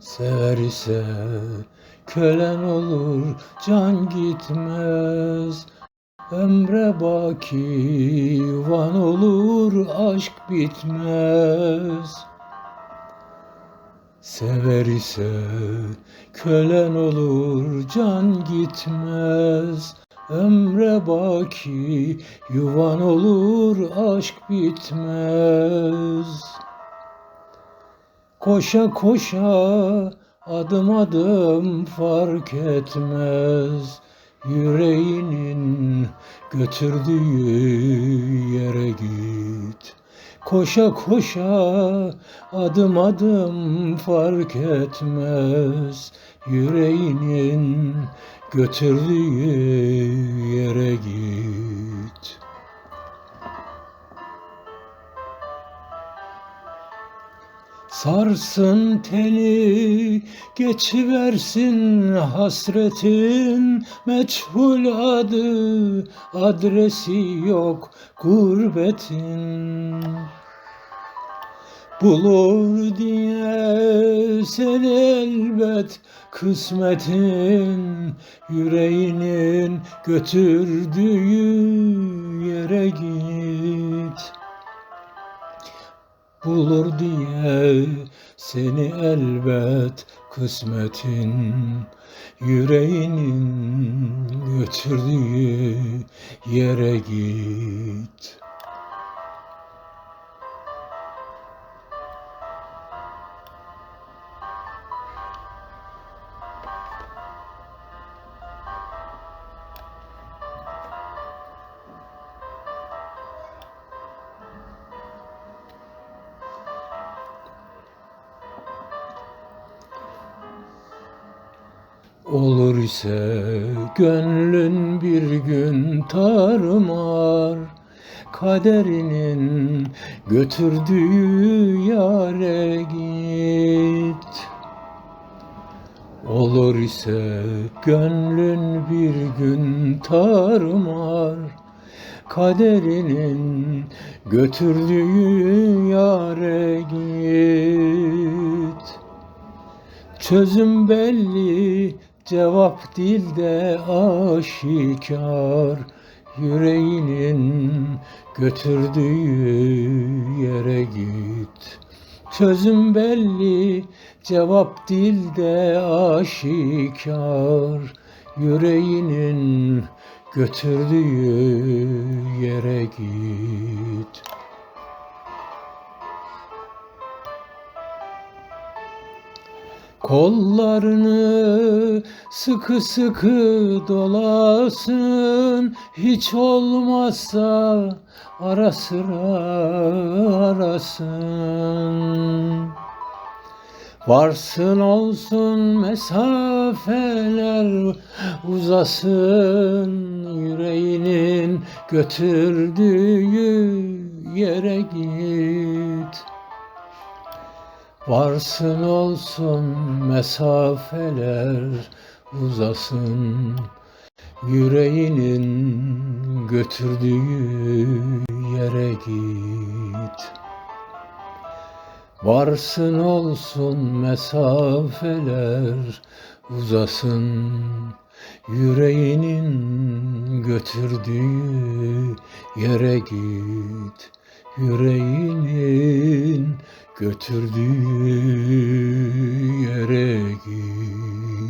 Sever ise kölen olur can gitmez. Ömre baki van olur aşk bitmez. Sever ise kölen olur can gitmez. Ömre baki yuvan olur aşk bitmez Koşa koşa adım adım fark etmez. Yüreğinin götürdüğü yere git. Koşa koşa adım adım fark etmez. Yüreğinin götürdüğü yere git Sarsın teni, geçiversin hasretin, meçhul adı, adresi yok gurbetin. Bulur diye seni elbet kısmetin, yüreğinin götürdüğü yere git. Bulur diye seni elbet kısmetin. Yüreğinin götürdüğü yere git Olur ise gönlün bir gün tarmar Kaderinin götürdüğü yare git. Olur ise gönlün bir gün tarmar Kaderinin götürdüğü yare git. Çözüm belli, cevap dilde aşikar. Yüreğinin götürdüğü yere git. Çözüm belli, cevap dilde aşikar. Yüreğinin götürdüğü yere git Kollarını sıkı sıkı dolasın. Hiç olmazsa ara sıra arasın. Varsın olsun mesafeler uzasın Yüreğinin götürdüğü yere git Varsın olsun mesafeler uzasın Yüreğinin götürdüğü yere git. Varsın olsun mesafeler uzasın Yüreğinin götürdüğü yere git. Yüreğinin götürdüğü yere git